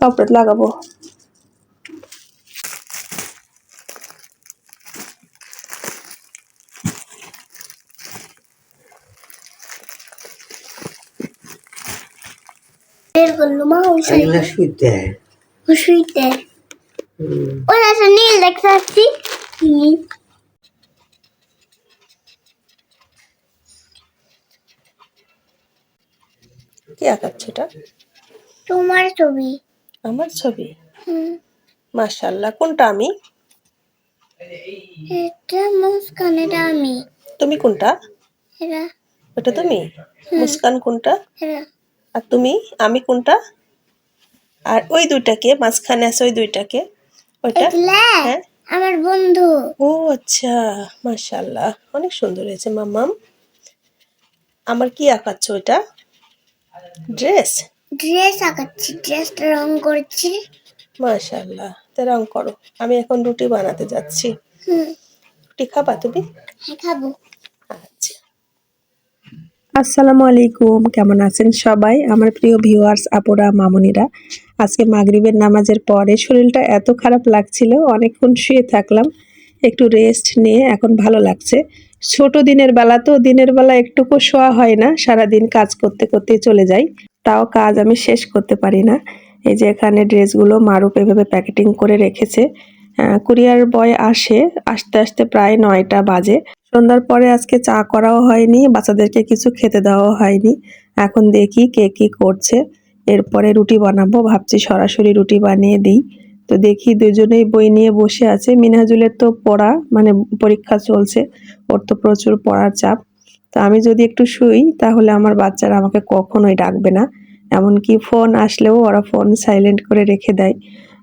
কাপড় লাগাবো। শুইতে। নীল দেখতে পাচ্ছি। কি আঁকাচ্ছ এটা? তোমার ছবি। আমার ছবি? হুম। মাশাল্লাহ কোনটা আমি? এটা মুস্কান এটা আমি। তুমি কোনটা? এরা ওটা তুমি? মুস্কান কোনটা? এরা আর তুমি? আমি কোনটা? আর ওই দুইটাকে মাঝখানে আছে ওই দুইটাকে। ওইটা? হ্যাঁ। আমার বন্ধু। ও আচ্ছা মাশাল্লাহ অনেক সুন্দর হয়েছে মাম্মাম। আমার কি আঁকাচ্ছ ওইটা? ড্রেস? ড্রেস আঁকাচ্ছি ড্রেসটা রং করছি। মাশাল্লাহ তে রং করো। আমি এখন রুটি বানাতে যাচ্ছি। হুম। রুটি খাবা তুমি? হ্যাঁ খাব। আচ্ছা। আসসালামু আলাইকুম কেমন আছেন সবাই? আমার প্রিয় ভিউয়ার্স আপুরা মামুনিরা আজকে মাগরিবের নামাজের পরে শরীরটা এত খারাপ লাগছিল অনেকক্ষণ শুয়ে থাকলাম। একটু রেস্ট নিয়ে এখন ভালো লাগছে। ছোট দিনের বেলা তো দিনের বেলা একটুকু শোয়া হয় না সারা দিন কাজ করতে করতে চলে যাই। তাও কাজ আমি শেষ করতে পারি না। এই যে এখানে ড্রেসগুলো মারুপ এভাবে প্যাকেটিং করে রেখেছে। কুরিয়ার বয় আসে, আস্তে আস্তে প্রায় নয়টা বাজে। সন্ধ্যার পরে আজকে চা করাও হয়নি, বাচ্চাদেরকে কিছু খেতে দেওয়াও হয়নি। এখন দেখি কে কি করছে। এরপরে রুটি বানাবো, ভাবছি সরাসরি রুটি বানিয়ে দিই। তো দেখি দুজনেই বই নিয়ে বসে আছে। মিনহাজুলের তো পড়া মানে পরীক্ষা চলছে, ওর তো প্রচুর পড়ার চাপ। তো আমি যদি একটু শুই, তাহলে আমার বাচ্চারা আমাকে কখনোই ডাকবে না। এমনকি ফোন আসলেও ওরা ফোন সাইলেন্ট করে রেখে দেয়।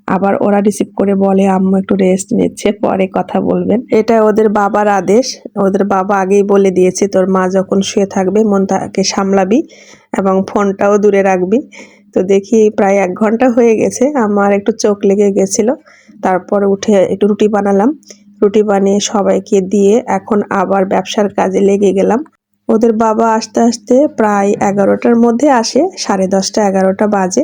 আবার ওরা রিসিভ করে বলে, আম্মু একটু রেস্ট নিচ্ছে, পরে কথা বলবেন। এটা ওদের বাবার আদেশ। ওদের বাবা আগেই বলে দিয়েছে, তোর মা যখন শুয়ে থাকবে, মন তাকে সামলাবি এবং ফোনটাও দূরে রাখবি। তো দেখি প্রায় এক ঘণ্টা হয়ে গেছে, আমার একটু চোখ লেগে গেছিল। তারপর উঠে একটু রুটি বানালাম। রুটি বানিয়ে সবাইকে দিয়ে এখন আবার ব্যবসার কাজে লেগে গেলাম। ওদের বাবা আসতে আসতে প্রায় এগারোটার মধ্যে আসে, সাড়ে দশটা, এগারোটা বাজে।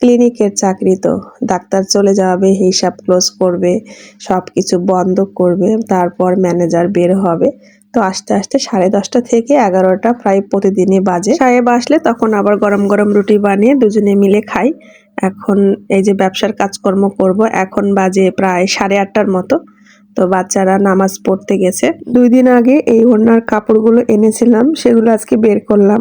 ক্লিনিকের চাকরি তো, ডাক্তার চলে যাবে, হিসাব ক্লোজ করবে সব কিছু বন্ধ করবে, তারপর ম্যানেজার বের হবে। তো আস্তে আস্তে সাড়ে দশটা থেকে এগারোটা প্রায় প্রতিদিনই বাজে। সাহেব আসলে তখন আবার গরম গরম রুটি বানিয়ে দুজনে মিলে খাই। এখন এই যে ব্যবসার কাজকর্ম করব, এখন বাজে প্রায় সাড়ে আটটার মতো। তো বাচ্চারা নামাজ পড়তে গেছে। দুই দিন আগে এই ওড়নার কাপড়গুলো এনেছিলাম, সেগুলো আজকে বের করলাম।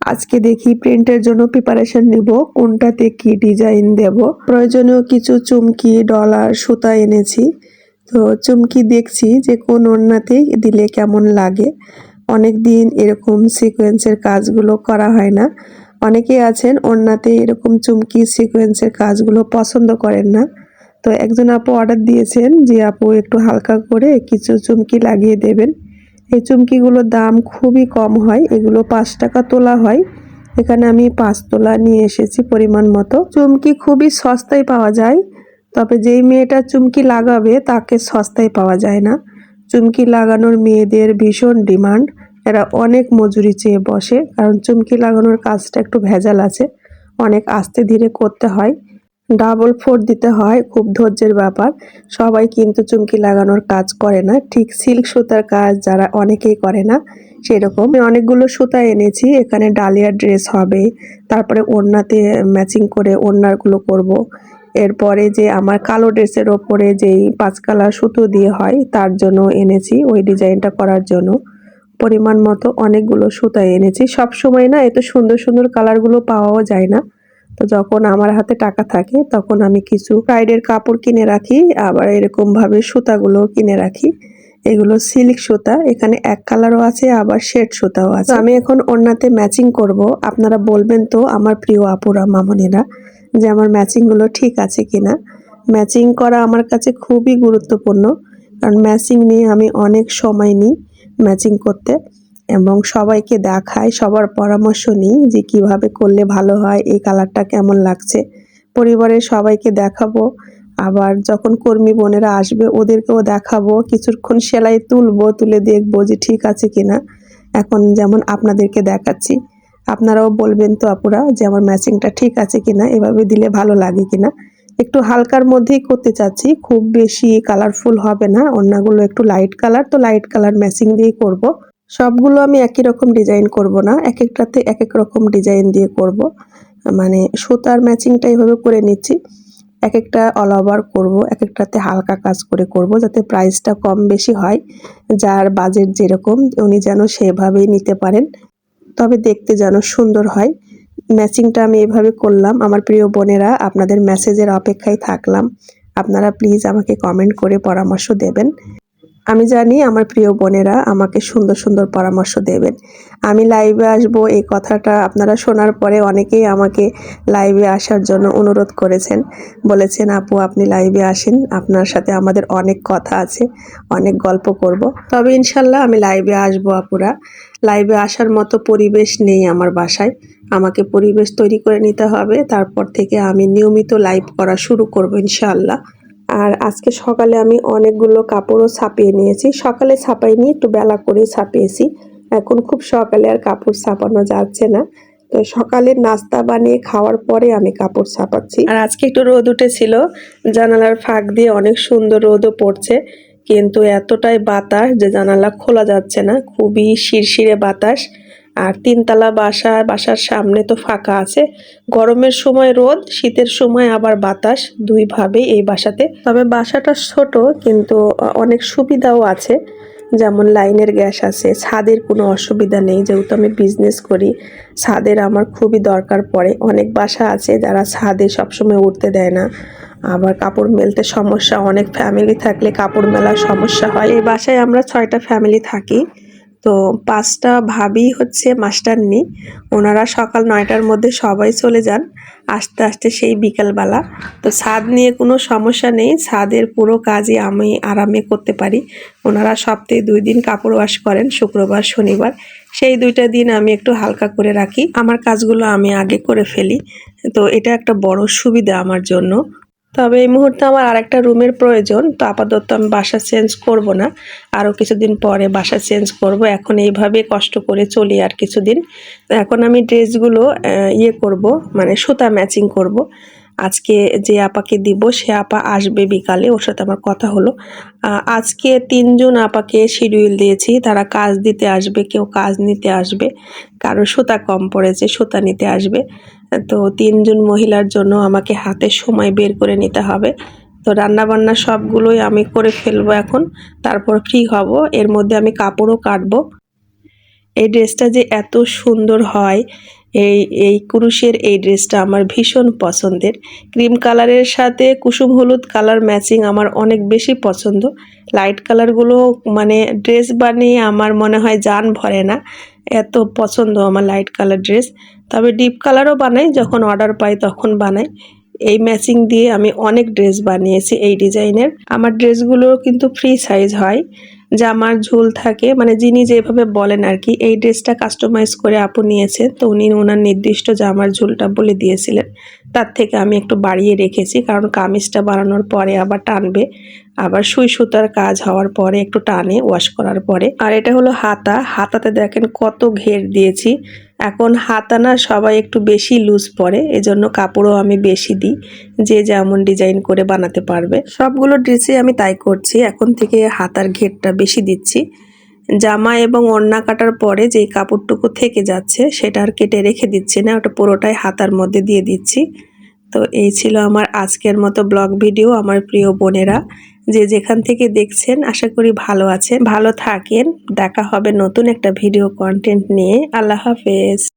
আজকে দেখি প্রিন্টের জন্য প্রিপারেশন নিব, কোনটাতে কি ডিজাইন দেব। প্রয়োজনীয় কিছু চুমকি ডলার সুতা এনেছি। তো চুমকি দেখছি যে কোন ওড়নাতে দিলে কেমন লাগে। অনেক দিন এরকম সিকোয়েন্সের কাজগুলো করা হয় না। অনেকে আছেন ওড়নাতে এরকম চুমকি সিকোয়েন্সের কাজগুলো পছন্দ করেন না। তো একজন আপু অর্ডার দিয়েছেন যে আপু একটু হালকা করে কিছু চুমকি লাগিয়ে দেবেন। এই চুমকিগুলোর দাম খুবই কম হয়, এগুলো পাঁচ টাকা তোলা হয়। এখানে আমি পাঁচ তোলা নিয়ে এসেছি পরিমাণ মতো। চুমকি খুবই সস্তায় পাওয়া যায়, তবে যেই মেয়েটা চুমকি লাগাবে তাকে সস্তায় পাওয়া যায় না। চুমকি লাগানোর মেয়েদের ভীষণ ডিমান্ড, এরা অনেক মজুরি চেয়ে বসে, কারণ চুমকি লাগানোর কাজটা একটু ভেজাল আছে, অনেক আস্তে ধীরে করতে হয়। ডাবল ফোর দিতে হয়, খুব ধৈর্যের ব্যাপার। সবাই কিন্তু চুমকি লাগানোর কাজ করে না। ঠিক সিল্ক সুতার কাজ যারা অনেকেই করে না, সেরকম। অনেকগুলো সুতা এনেছি, এখানে ডালিয়া ড্রেস হবে, তারপরে ওড়নাতে ম্যাচিং করে ওড়নারগুলো করব। এরপরে যে আমার কালো ড্রেসের ওপরে যেই পাঁচ কালার সুতো দিয়ে হয়, তার জন্য এনেছি, ওই ডিজাইনটা করার জন্য। পরিমাণ মতো অনেকগুলো সুতা এনেছি। সব সময় না, এত সুন্দর সুন্দর কালারগুলো পাওয়াও যায় না। তো যখন আমার হাতে টাকা থাকে, তখন আমি কিছু ব্রাইডের কাপড় কিনে রাখি, আবার এরকম ভাবে সুতাগুলো কিনে রাখি। এগুলো সিল্ক সুতা, এখানে এক কালারও আছে, আবার শেড সুতাও আছে। আমি এখন ওড়নাতে ম্যাচিং করব। আপনারা বলবেন তো, আমার প্রিয় আপুরা, মামনিরা, যে আমার ম্যাচিংগুলো ঠিক আছে কিনা। ম্যাচিং করা আমার কাছে খুবই গুরুত্বপূর্ণ, কারণ ম্যাচিং নিয়ে আমি অনেক সময় নিই ম্যাচিং করতে। এবং সবাইকে দেখাই সবার পরামর্শ নিই যে কীভাবে করলে ভালো হয়, এই কালারটা কেমন লাগছে। পরিবারের সবাইকে দেখাবো। আবার যখন কর্মী বোনেরা আসবে, ওদেরকেও দেখাবো। কিছুক্ষণ সেলাই তুলবো, তুলে দেখব যে ঠিক আছে কিনা। এখন যেমন আপনাদেরকে দেখাচ্ছি। আপনারাও বলবেন তো আপুরা যে আমার ম্যাচিংটা ঠিক আছে কিনা, এভাবে দিলে ভালো লাগে কিনা। একটু হালকার মধ্যেই করতে চাচ্ছি, খুব বেশি কালারফুল হবে না। অন্যগুলো একটু লাইট কালার তো লাইট কালার ম্যাচিং দিয়েই করব। সবগুলো আমি একই রকম ডিজাইন করব না এক একটাতে এক এক রকম ডিজাইন দিয়ে করব। মানে সুতার ম্যাচিংটা এইভাবে করে নিচ্ছি। এক একটা অল ওভার করব এক একটাতে হালকা কাজ করে করব যাতে প্রাইসটা কম বেশি হয়, যার বাজেট যেরকম উনি যেন সেভাবেই নিতে পারেন। তবে দেখতে যেন সুন্দর হয়। ম্যাচিংটা আমি এভাবে করলাম। আমার প্রিয় বোনেরা, আপনাদের মেসেজের অপেক্ষায় থাকলাম। আপনারা প্লিজ আমাকে কমেন্ট করে পরামর্শ দেবেন। আমি জানি আমার প্রিয় বোনেরা আমাকে সুন্দর সুন্দর পরামর্শ দেবেন। আমি লাইভে আসব, এই কথাটা আপনারা শোনার পরে অনেকেই আমাকে লাইভে আসার জন্য অনুরোধ করেছেন। বলেছেন, আপু, আপনি লাইভে আসেন, আপনার সাথে আমাদের অনেক কথা আছে, অনেক গল্প করব। তবে ইনশাল্লাহ আমি লাইভে আসব, আপুরা। লাইভে আসার মতো পরিবেশ নেই আমার বাসায়। আমাকে পরিবেশ তৈরি করে নিতে হবে। তারপর থেকে আমি নিয়মিত লাইভ করা শুরু করব ইনশাআল্লাহ আর আজকে সকালে আমি অনেকগুলো কাপড়ও ছাপিয়ে নিয়েছি। সকালে ছাপাইনি, একটু বেলা করে ছাপিয়েছি। এখন খুব সকালে আর কাপড় ছাপানো যাচ্ছে না। তো সকালে নাস্তা বানিয়ে খাওয়ার পরে আমি কাপড় ছাপাচ্ছি। আর আজকে একটু রোদ উঠেছিল, জানালার ফাঁক দিয়ে অনেক সুন্দর রোদও পড়ছে, কিন্তু এতটাই বাতাস যে জানালা খোলা যাচ্ছে না, খুবই শিরশিরে বাতাস। আর তিনতলা বাসা, বাসার সামনে তো ফাঁকা আছে। গরমের সময় রোদ, শীতের সময় আবার বাতাস দুইভাবেই এই বাসাতে। তবে বাসাটা ছোট, কিন্তু অনেক সুবিধাও আছে। যেমন লাইনের গ্যাস আছে, ছাদের কোনো অসুবিধা নেই। যেহেতু আমি বিজনেস করি, ছাদের আমার খুবই দরকার পড়ে। অনেক বাসা আছে যারা ছাদে সবসময় উঠতে দেয় না। আবার কাপড় মেলতে সমস্যা, অনেক ফ্যামিলি থাকলে কাপড় মেলার সমস্যা হয়। এই বাসায় আমরা ছয়টা ফ্যামিলি থাকি। তো পাঁচটা ভাবি হচ্ছে মাস্টারনি ওনারা সকাল নয়টার মধ্যে সবাই চলে যান। আস্তে আস্তে সেই বিকালবেলা। তো ছাদ নিয়ে কোনো সমস্যা নেই। ছাদের পুরো কাজই আমি আরামে করতে পারি। ওনারা সপ্তাহে দুই দিন কাপড় ওয়াশ করেন, শুক্রবার, শনিবার। সেই দুইটা দিন আমি একটু হালকা করে রাখি। আমার কাজগুলো আমি আগে করে ফেলি। তো এটা একটা বড় সুবিধা আমার জন্য। তবে এই মুহূর্তে আমার আরেকটা রুমের প্রয়োজন, তো আপাতত আমি বাসা চেঞ্জ করব না। আরও কিছুদিন পরে বাসা চেঞ্জ করব, এখন এইভাবে কষ্ট করে চলি আর কিছুদিন। এখন আমি ড্রেসগুলো ইয়ে করব মানে সুতা ম্যাচিং করব। আজকে যে আপাকে দিব, সে আপা আসবে বিকালে, ওর সাথে আমার কথা হলো। আজকে তিনজন আপাকে শিডিউল দিয়েছি, তারা কাজ দিতে আসবে, কেউ কাজ নিতে আসবে, কারও সুতা কম পড়েছে, সুতা নিতে আসবে। তো তিনজন মহিলার জন্য আমাকে হাতে সময় বের করে নিতে হবে। তো রান্নাবান্না সবগুলোই আমি করে ফেলব এখন, তারপর ফ্রি হব, এর মধ্যে আমি কাপড়ও কাটবো। এই ড্রেসটা যে এত সুন্দর হয় এই এই কুরুশের এই ড্রেসটা আমার ভীষণ পছন্দের। ক্রিম কালারের সাথে কুসুম হলুদ কালার ম্যাচিং আমার অনেক বেশি পছন্দ। লাইট কালারগুলো মানে ড্রেস বানিয়ে আমার মনে হয় জান ভরে না। এত পছন্দ আমার লাইট কালার ড্রেস। তবে ডিপ কালারও বানাই, যখন অর্ডার পাই তখন বানাই। এই ম্যাচিং দিয়ে আমি অনেক ড্রেস বানিয়েছি এই ডিজাইনের। আমার ড্রেসগুলো কিন্তু ফ্রি সাইজ হয়। জামার ঝুল থাকে মানে যিনি যেভাবে বলেন আর কি এই ড্রেসটা কাস্টমাইজ করে আপু নিয়েছেন তো উনি ওনার নির্দিষ্ট জামার ঝুলটা বলে দিয়েছিলেন। তার থেকে আমি একটু বাড়িয়ে রেখেছি, কারণ কামিজটা বানানোর পরে আবার টানবে। আবার সুই সুতার কাজ হওয়ার পরে একটু টানে ওয়াশ করার পরে। আর এটা হলো হাতা। হাতাতে দেখেন কত ঘের দিয়েছি। এখন হাতা না সবাই একটু বেশি লুজ পরে, এজন্য কাপড়ও আমি বেশি দিই। যে যেমন ডিজাইন করে বানাতে পারবে। সবগুলো ড্রেসে আমি তাই করছি। এখন থেকে হাতার ঘেরটা বেশি দিচ্ছি। জামা এবং ওড়না কাটার পরে যেই কাপড়টুকু থেকে যাচ্ছে, সেটা আর কেটে রেখে দিচ্ছি না, ওটা পুরোটাই হাতার মধ্যে দিয়ে দিচ্ছি। তো এই ছিল আমার আজকের মতো ব্লগ ভিডিও, আমার প্রিয় বোনেরা। যে যেখান থেকে দেখছেন, আশা করি ভালো আছে ভালো থাকেন। দেখা হবে নতুন একটা ভিডিও কন্টেন্ট নিয়ে। আল্লাহ হাফেজ।